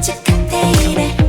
착한 데일에